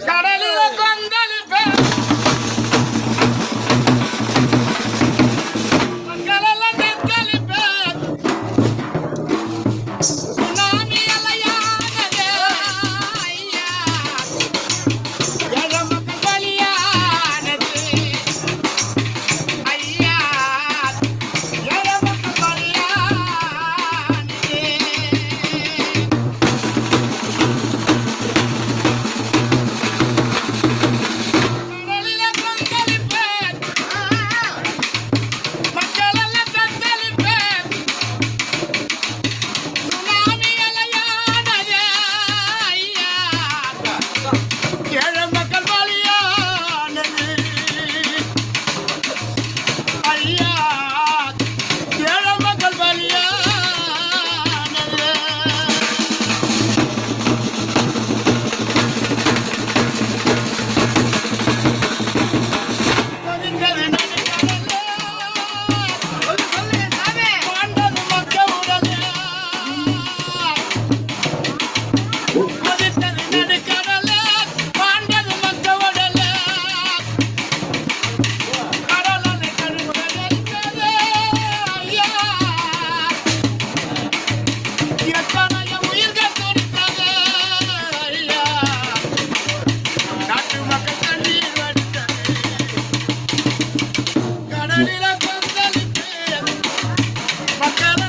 கடலில கொந்தளிப்பேன். மக்களெல்லாம் தத்தளிப்பேன் Fuck